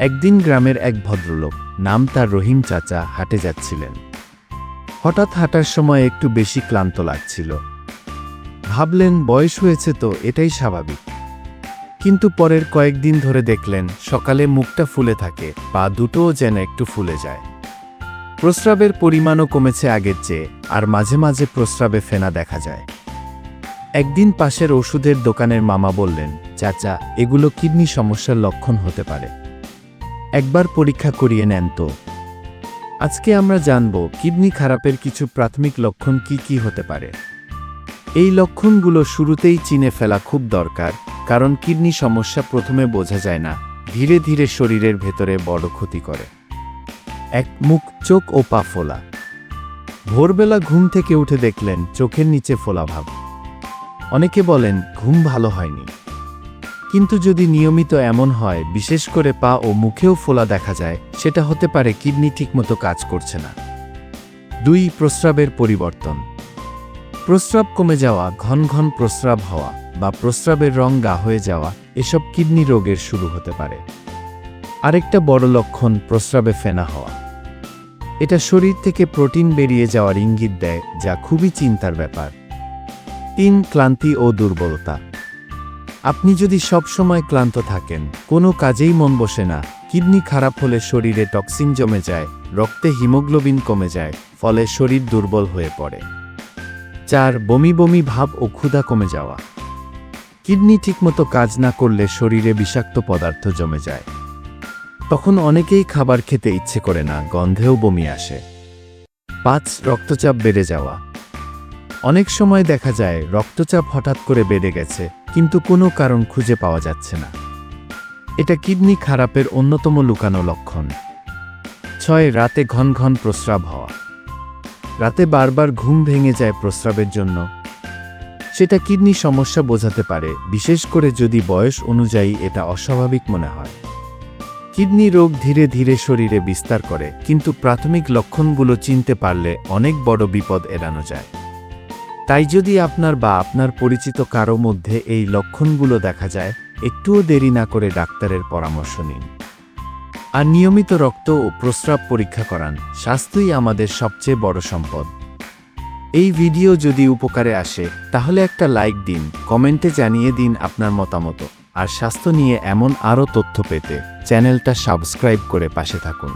একদিন গ্রামের এক ভদ্রলোক, নাম তার রহিম চাচা, হাটে যাচ্ছিলেন। হঠাৎ হাঁটার সময় একটু বেশি ক্লান্ত লাগছিল। ভাবলেন, বয়স হয়েছে তো, এটাই স্বাভাবিক। কিন্তু পরের কয়েকদিন ধরে দেখলেন, সকালে মুখটা ফুলে থাকে, পা দুটোও যেন একটু ফুলে যায়। প্রস্রাবের পরিমাণও কমেছে আগের চেয়ে, আর মাঝে মাঝে প্রস্রাবে ফেনা দেখা যায়। একদিন পাশের ওষুধের দোকানের মামা বললেন, চাচা, এগুলো কিডনি সমস্যার লক্ষণ হতে পারে। একবার পরীক্ষা করিয়ে নেন তো। আজকে আমরা জানব কিডনি খারাপের কিছু প্রাথমিক লক্ষণ কি কি হতে পারে। এই লক্ষণগুলো শুরুতেই চিনে ফেলা খুব দরকার, কারণ কিডনি সমস্যা প্রথমে বোঝা যায় না, ধীরে ধীরে শরীরের ভেতরে বড় ক্ষতি করে। এক, মুখ, চোখ ও পা ফোলা। ভোরবেলা ঘুম থেকে উঠে দেখলেন চোখের নিচে ফোলা ভাব। অনেকে বলেন, ঘুম ভালো হয়নি। কিন্তু যদি নিয়মিত এমন হয়, বিশেষ করে পা ও মুখেও ফোলা দেখা যায়, সেটা হতে পারে কিডনি ঠিকমতো কাজ করছে না। দুই, প্রস্রাবের পরিবর্তন। প্রস্রাব কমে যাওয়া, ঘন ঘন প্রস্রাব হওয়া বা প্রস্রাবের রং গা হয়ে যাওয়া, এসব কিডনি রোগের শুরু হতে পারে। আরেকটা বড় লক্ষণ প্রস্রাবে ফেনা হওয়া। এটা শরীর থেকে প্রোটিন বেরিয়ে যাওয়ার ইঙ্গিত দেয়, যা খুবই চিন্তার ব্যাপার। তিন, ক্লান্তি ও দুর্বলতা। আপনি যদি সব সময় ক্লান্ত থাকেন, কোনো কাজেই মন বসে না, কিডনি খারাপ হলে শরীরে টক্সিন জমে যায়, রক্তে হিমোগ্লোবিন কমে যায়, ফলে শরীর দুর্বল হয়ে পড়ে। চার, বমি বমি ভাব ও ক্ষুধা কমে যাওয়া। কিডনি ঠিকমতো কাজ না করলে শরীরে বিষাক্ত পদার্থ জমে যায়। তখন অনেকেই খাবার খেতে ইচ্ছে করে না, গন্ধেও বমি আসে। পাঁচ, রক্তচাপ বেড়ে যাওয়া। অনেক সময় দেখা যায়, রক্তচাপ হঠাৎ করে বেড়ে গেছে কিন্তু কোনো কারণ খুঁজে পাওয়া যাচ্ছে না। এটা কিডনি খারাপের অন্যতম লুকানো লক্ষণ। ছয়, রাতে ঘন ঘন প্রস্রাব হওয়া। রাতে বারবার ঘুম ভেঙে যায় প্রস্রাবের জন্য। সেটা কিডনি সমস্যা বোঝাতে পারে, বিশেষ করে যদি বয়স অনুযায়ী এটা অস্বাভাবিক মনে হয়। কিডনি রোগ ধীরে ধীরে শরীরে বিস্তার করে, কিন্তু প্রাথমিক লক্ষণগুলো চিনতে পারলে অনেক বড় বিপদ এড়ানো যায়। তাই যদি আপনার বা আপনার পরিচিত কারও মধ্যে এই লক্ষণগুলো দেখা যায়, একটুও দেরি না করে ডাক্তারের পরামর্শ নিন। আর নিয়মিত রক্ত ও প্রস্রাব পরীক্ষা করান, স্বাস্থ্যই আমাদের সবচেয়ে বড় সম্পদ। এই ভিডিও যদি উপকারে আসে, তাহলে একটা লাইক দিন, কমেন্টে জানিয়ে দিন আপনার মতামত, আর স্বাস্থ্য নিয়ে এমন আরও তথ্য পেতে চ্যানেলটা সাবস্ক্রাইব করে পাশে থাকুন।